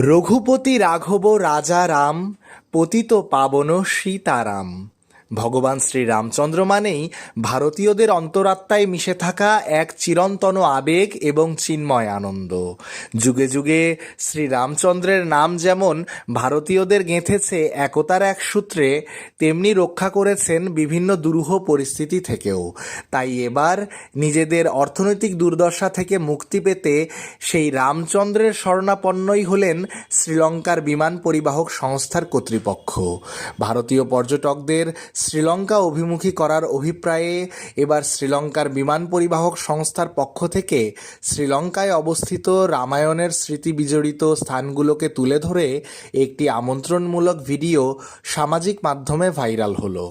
রঘুপতি রাঘব রাজা রাম পতিত পাবন সীতারাম। ভগবান শ্রী রামচন্দ্র মানেই ভারতীয়দের অন্তরাত্মায় মিশে থাকা এক চিরন্তন আবেগ এবং চিন্ময় আনন্দ। যুগে যুগে শ্রী রামচন্দ্রের নাম যেমন ভারতীয়দের গেঁথেছে একতার এক সূত্রে, তেমনি রক্ষা করেছেন বিভিন্ন দুরূহ পরিস্থিতি থেকেও। তাই এবার নিজেদের অর্থনৈতিক দুর্দশা থেকে মুক্তি পেতে সেই রামচন্দ্রের শরণাপন্নই হলেন শ্রীলঙ্কার বিমান পরিবাহক সংস্থার কর্তৃপক্ষ। ভারতীয় পর্যটকদের শ্রীলঙ্কা অভিমুখী করার অভিপ্রায়ে এবার শ্রীলঙ্কার বিমান পরিবাহক সংস্থার পক্ষ থেকে শ্রীলঙ্কায় অবস্থিত রামায়ণের স্মৃতি বিজড়িত স্থানগুলোকে তুলে ধরে একটি আমন্ত্রণমূলক ভিডিও সামাজিক মাধ্যমে ভাইরাল হলো।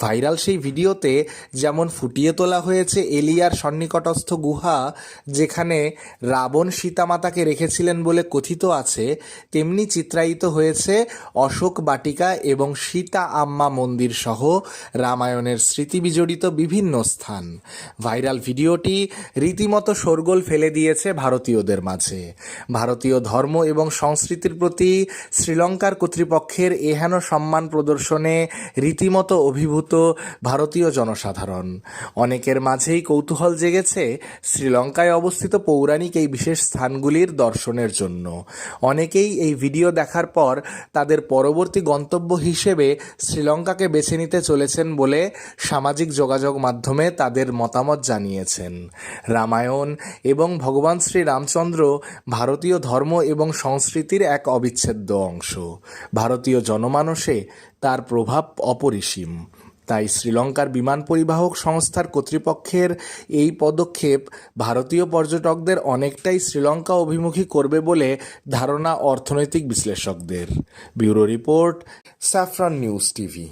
ভাইরাল সেই ভিডিওতে যেমন ফুটিয়ে তোলা হয়েছে এলিয়ার সন্নিকটস্থ গুহা, যেখানে রাবণ সীতামাতাকে রেখেছিলেন বলে কথিত আছে, তেমনি চিত্রায়িত হয়েছে অশোক বাটিকা এবং সীতা আম্মা মন্দির সহ রামায়ণের স্মৃতি বিজড়িত বিভিন্ন স্থান। ভাইরাল ভিডিওটি রীতিমতো শোরগোল ফেলে দিয়েছে ভারতীয়দের মাঝে। ভারতীয় ধর্ম এবং সংস্কৃতির প্রতি শ্রীলঙ্কার কর্তৃপক্ষের এহেন সম্মান প্রদর্শনে রীতিমতো অভিভূত ভারতীয় জনসাধারণ। অনেকের মাঝেই কৌতূহল জেগেছে শ্রীলঙ্কায় অবস্থিত পৌরাণিক এই বিশেষ স্থানগুলির দর্শনের জন্য। অনেকেই এই ভিডিও দেখার পর তাদের পরবর্তী গন্তব্য হিসেবে শ্রীলঙ্কাকে বেছে নিতে চলেছেন বলে সামাজিক যোগাযোগ মাধ্যমে তাদের মতামত জানিয়েছেন। রামায়ণ এবং ভগবান শ্রী রামচন্দ্র ভারতীয় ধর্ম এবং সংস্কৃতির এক অবিচ্ছেদ্য অংশ। ভারতীয় জনমানসে তার প্রভাব অপরিসীম। তাই শ্রীলঙ্কার বিমান পরিবাহক সংস্থার কর্তৃপক্ষের এই পদক্ষেপ ভারতীয় পর্যটকদের অনেকটাই শ্রীলঙ্কা অভিমুখী করবে বলে ধারণা অর্থনৈতিক বিশ্লেষকদের। Bureau report saffron news TV.